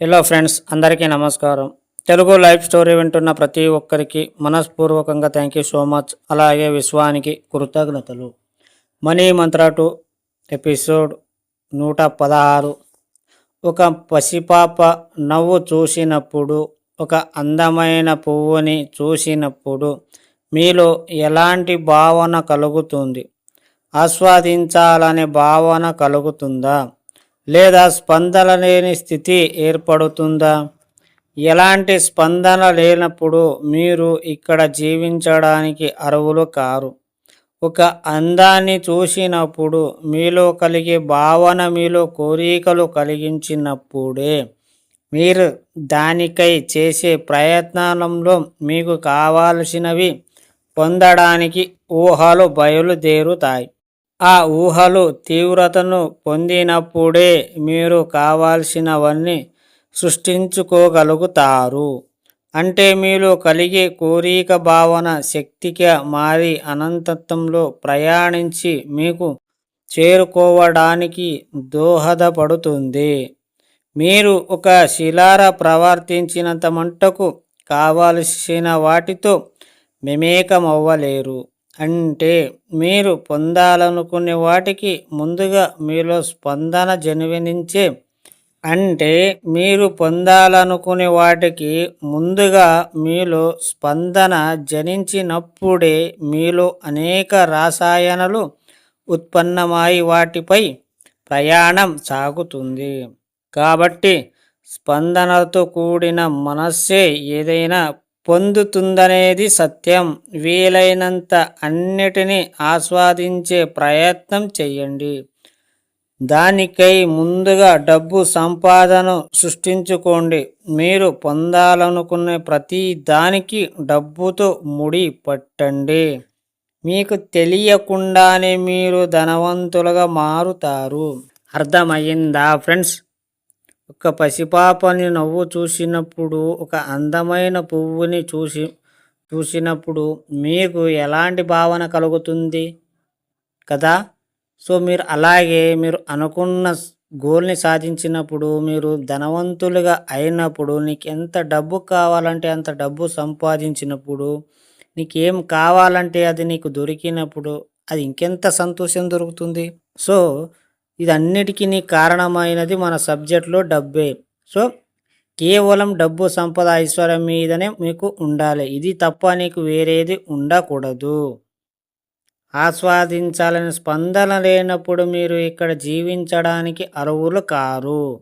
Hello friends అందరికీ నమస్కారం. Telugu life story వింటున్న ప్రతి ఒక్కరికి మనస్పూర్వకంగా థ్యాంక్ యూ సో మచ్ అలాగే విశ్వానికి కృతజ్ఞతలు. మనీ మంత్ర టు ఎపిసోడ్ నూట పదహారు. ఒక పసిపాప నవ్వు చూసినప్పుడు ఒక అందమైన పువ్వుని చూసినప్పుడు మీలో ఎలాంటి భావన కలుగుతుంది? ఆస్వాదించాలనే భావన కలుగుతుందా? లేదా స్పందన లేని స్థితి ఏర్పడుతుందా? ఎలాంటి స్పందన లేనప్పుడు మీరు ఇక్కడ జీవించడానికి అర్హులు కారు. ఒక అందాన్ని చూసినప్పుడు మీలో కలిగే భావన మీలో కోరికలు కలిగించినప్పుడే మీరు దానికై చేసే ప్రయత్నంలో మీకు కావాల్సినవి పొందడానికి ఊహలు బయలుదేరుతాయి. ఆ ఊహలు తీవ్రతను పొందినప్పుడే మీరు కావాల్సినవన్నీ సృష్టించుకోగలుగుతారు. అంటే మీలో కలిగే కోరిక భావన శక్తిగా మారి అనంతత్వంలో ప్రయాణించి మీకు చేరుకోవడానికి దోహదపడుతుంది. మీరు ఒక శిలార ప్రవర్తించినంత మంటకు కావలసిన వాటితో మెమేకమవ్వలేరు. అంటే మీరు పొందాలనుకునే వాటికి ముందుగా మీలో స్పందన జన్మనించే అంటే మీరు పొందాలనుకునే వాటికి ముందుగా మీలో స్పందన జనించినప్పుడే మీలో అనేక రసాయనాలు ఉత్పన్నమై వాటిపై ప్రయాణం సాగుతుంది. కాబట్టి స్పందనతో కూడిన మనస్సే ఏదైనా పొందుతుందనేది సత్యం. వీలైనంత అన్నిటినీ ఆస్వాదించే ప్రయత్నం చేయండి దానికై ముందుగా డబ్బు సంపాదన సృష్టించుకోండి. మీరు పొందాలనుకునే ప్రతి దానికి డబ్బుతో ముడి పట్టండి. మీకు తెలియకుండానే మీరు ధనవంతులుగా మారుతారు. అర్థమయ్యిందా ఫ్రెండ్స్? ఒక పసిపాపని నవ్వు చూసినప్పుడు ఒక అందమైన పువ్వుని చూసి చూసినప్పుడు మీకు ఎలాంటి భావన కలుగుతుంది? కదా? సో మీరు అలాగే మీరు అనుకున్న గోల్ని సాధించినప్పుడు మీరు ధనవంతులుగా అయినప్పుడు నీకు ఎంత డబ్బు కావాలంటే అంత డబ్బు సంపాదించినప్పుడు నీకేం కావాలంటే అది నీకు దొరికినప్పుడు అది ఇంకెంత సంతోషం దొరుకుతుంది? సో ఇదన్నిటికీ కారణమైనది మన సబ్జెక్ట్లో డబ్బే. సో కేవలం డబ్బు సంపద ఐశ్వర్యం మీదనే మీకు ఉండాలి. ఇది తప్ప నీకు వేరేది ఉండకూడదు. ఆస్వాదించాలని స్పందన లేనప్పుడు మీరు ఇక్కడ జీవించడానికి అర్హులు కారు.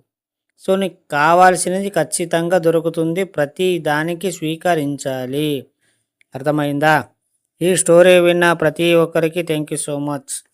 సో నీకు కావాల్సినది ఖచ్చితంగా దొరుకుతుంది. ప్రతి దానికి స్వీకరించాలి. అర్థమైందా? ఈ స్టోరీ విన్న ప్రతి ఒక్కరికి థ్యాంక్ యూ సో మచ్.